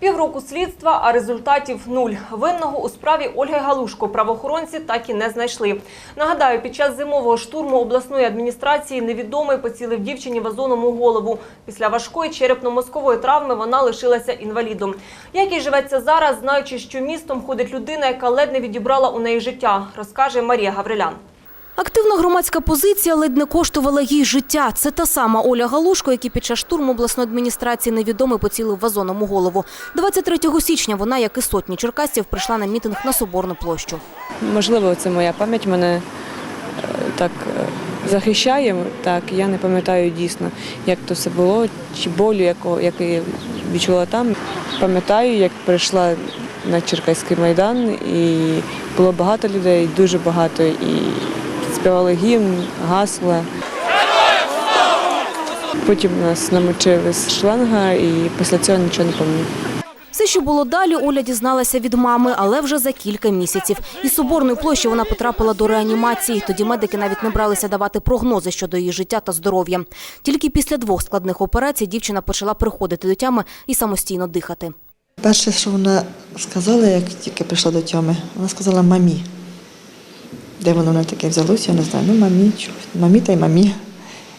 Півроку слідства, а результатів нуль. Винного у справі Ольги Галушко правоохоронці так і не знайшли. Нагадаю, під час зимового штурму обласної адміністрації невідомий поцілив дівчині вазоном у голову. Після важкої черепно-мозкової травми вона лишилася інвалідом. Як їй живеться зараз, знаючи, що містом ходить людина, яка ледь не відібрала у неї життя, розкаже Марія Гаврилян. Активна громадська позиція ледь не коштувала їй життя. Це та сама Оля Галушко, який під час штурму обласної адміністрації невідомий поцілив вазоном у голову. 23 січня вона, як і сотні черкасців, прийшла на мітинг на Соборну площу. Можливо, це моя пам'ять мене е, так е, захищає. Так, я не пам'ятаю дійсно, як то все було, чи болю, яко- яку я відчула там. Пам'ятаю, як прийшла на Черкаський майдан, і було багато людей, дуже багато, і співали гімн, гасла. Потім нас намочили з шланга, і після цього нічого не пам'ятаю. Все, що було далі, Оля дізналася від мами, але вже за кілька місяців. Із Соборної площі вона потрапила до реанімації. Тоді медики навіть не бралися давати прогнози щодо її життя та здоров'я. Тільки після двох складних операцій дівчина почала приходити до тями і самостійно дихати. Перше, що вона сказала, як тільки прийшла до тьоми, вона сказала мамі. Де воно на таке взялося, я не знаю. Ну, мамі, чого. Мамі та й мамі.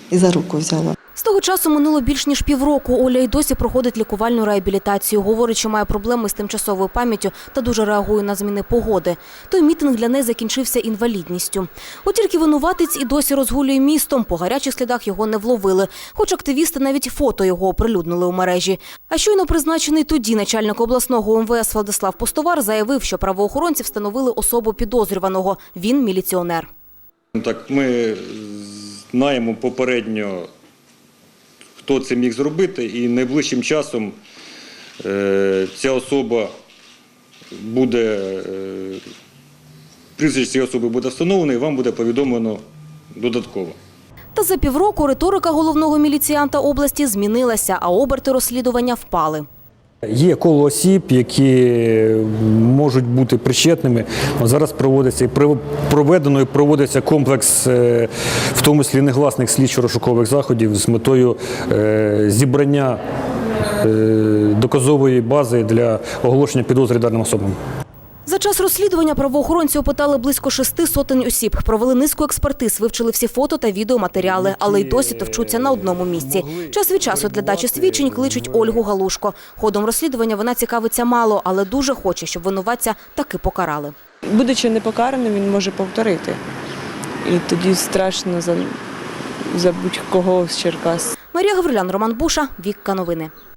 І за руку взяла. З того часу минуло більш ніж півроку. Оля й досі проходить лікувальну реабілітацію. Говорить, що має проблеми з тимчасовою пам'яттю та дуже реагує на зміни погоди. Той мітинг для неї закінчився інвалідністю. От тільки винуватець і досі розгулює містом. По гарячих слідах його не вловили. Хоч активісти навіть фото його оприлюднили у мережі. А щойно призначений тоді начальник обласного МВС Владислав Постовар заявив, що правоохоронці встановили особу підозрюваного. Він міліціонер. Так, ми знаємо попередньо, хто це міг зробити, і найближчим часом е, ця особа буде, е, прізвище цієї особи буде встановлено і вам буде повідомлено додатково. Та за півроку риторика головного міліціянта області змінилася, а оберти розслідування впали. Є коло осіб, які можуть бути причетними. Зараз проводиться і проведено і проводиться комплекс, е, в тому числі негласних слідчо-розшукових заходів з метою е, зібрання е, доказової бази для оголошення підозри даним особам. За час розслідування правоохоронці опитали близько шести сотень осіб, провели низку експертиз, вивчили всі фото та відеоматеріали, але й досі товчуться на одному місці. Час від часу для дачі свідчень кличуть Ольгу Галушко. Ходом розслідування вона цікавиться мало, але дуже хоче, щоб винуватця таки покарали. Будучи непокараним, він може повторити. І тоді страшно за, за будь-кого з Черкас. Марія Гаврилян, Роман Буша, Вікка Новини.